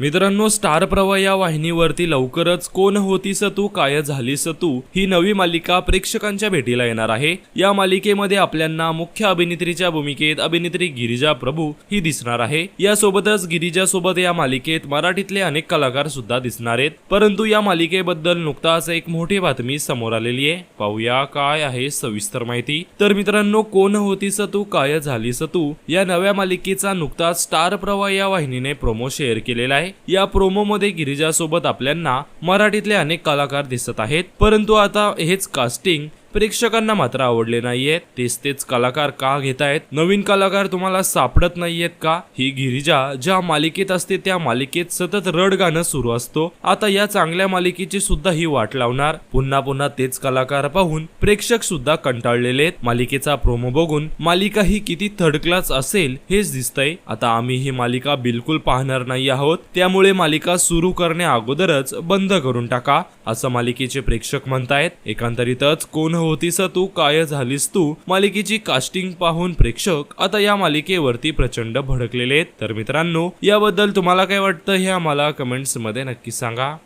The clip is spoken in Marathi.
मित्रांनो स्टार प्रवाह या वाहिनीवरती लवकरच कोण होतीस तू काय झालीस तू ही नवी मालिका प्रेक्षकांच्या भेटीला येणार आहे. या मालिकेमध्ये आपल्यांना मुख्य अभिनेत्रीच्या भूमिकेत अभिनेत्री गिरिजा प्रभू ही दिसणार आहे. यासोबतच गिरिजा सोबत या मालिकेत मराठीतले अनेक कलाकार सुद्धा दिसणार आहेत. परंतु या मालिकेबद्दल नुकताच एक मोठी बातमी समोर आलेली आहे. पाहूया काय आहे सविस्तर माहिती. तर मित्रांनो कोण होतीस तू काय झालीस तू या नव्या मालिकेचा नुकताच स्टार प्रवाह या वाहिनीने प्रोमो शेअर केलेला आहे. या प्रोमो मध्ये गिरिजा सोबत आपल्यांना मराठीतले अनेक कलाकार दिसत आहेत. परंतु आता हेच कास्टिंग प्रेक्षकांना मात्र आवडले नाहीयेत तेच तेच कलाकार का घेतायत? नवीन कलाकार तुम्हाला सापडत नाहीयेत का? ही गिरिजा ज्या मालिकेत असते त्या मालिकेत सतत रड गाणं सुरू असतो. आता या चांगल्या मालिकेची सुद्धा ही वाट लावणार. पुन्हा पुन्हा तेच कलाकार पाहून प्रेक्षक सुद्धा कंटाळलेले आहेत. मालिकेचा प्रोमो बघून मालिका ही किती थर्ड क्लास असेल हेच दिसतंय. आता आम्ही ही मालिका बिलकुल पाहणार नाही आहोत. त्यामुळे मालिका सुरू करण्या अगोदरच बंद करून टाका. असं मालिकेचे प्रेक्षक म्हणतायत. एकांतरितच कोण हो? होतीस तू काय झालीस तू? मालिकेची कास्टिंग पाहून प्रेक्षक आता या मालिकेवरती प्रचंड भडकलेले आहेत. तर मित्रांनो याबद्दल तुम्हाला काय वाटतं हे आम्हाला कमेंट्समध्ये नक्की सांगा.